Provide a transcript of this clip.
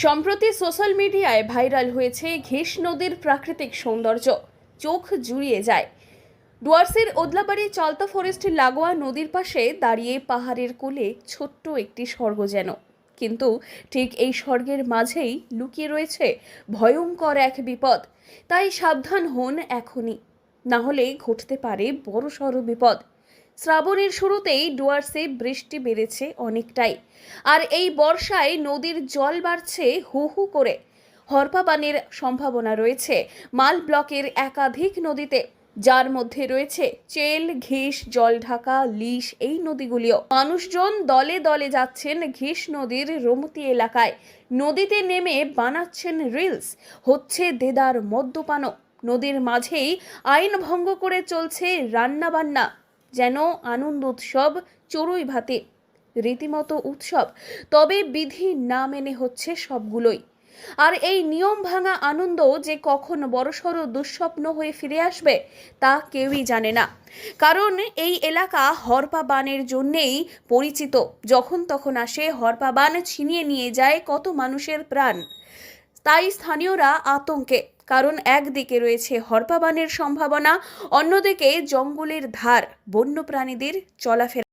সম্প্রতি সোশ্যাল মিডিয়ায় ভাইরাল হয়েছে ঘেষ নদীর প্রাকৃতিক সৌন্দর্য। চোখ জুড়িয়ে যায়। ডুয়ার্সের ওদলাবাড়ি চালতা ফরেস্ট লাগোয়া নদীর পাশে দাঁড়িয়ে পাহাড়ের কোলে ছোট্ট একটি স্বর্গ যেন। কিন্তু ঠিক এই স্বর্গের মাঝেই লুকিয়ে রয়েছে ভয়ঙ্কর এক বিপদ। তাই সাবধান হন এখনই। না হলে ঘটতে পারে বড়সড় বিপদ। শ্রাবণের শুরুতেই ডুয়ার্সে বৃষ্টি বেড়েছে অনেকটাই। আর এই বর্ষায় নদীর জল বাড়ছে হু হু করে। হরপাবানের সম্ভাবনা রয়েছে। মাল ব্লকের একাধিক নদীতে, যার মধ্যে রয়েছে চেল, ঘিস, জলঢাকা লিস এই নদীগুলিও। মানুষজন দলে দলে যাচ্ছেন ঘিস নদীর রমতি এলাকায়। নদীতে নেমে বানাচ্ছেন রিলস। হচ্ছে দেদার মদ্যপানও। নদীর মাঝেই আইন ভঙ্গ করে চলছে রান্নাবান্না। যেন আনন্দ উৎসব চড়ুই ভাতে, রীতিমতো উৎসব। তবে বিধি না মেনে হচ্ছে সবগুলোই। আর এই নিয়ম ভাঙা আনন্দ যে কখন বড়সড় দুঃস্বপ্ন হয়ে ফিরে আসবে, তা কেউই জানে না। কারণ এই এলাকা হরপা বানের জন্যেই পরিচিত। যখন তখন আসে হরপা বান ছিনিয়ে নিয়ে যায় কত মানুষের প্রাণ। তাই স্থানীয়রা আতঙ্কে কারণ একদিকে রয়েছে হরপাবানের সম্ভাবনা অন্যদিকে জঙ্গলের ধার বন্যপ্রাণীদের চলাফেরা।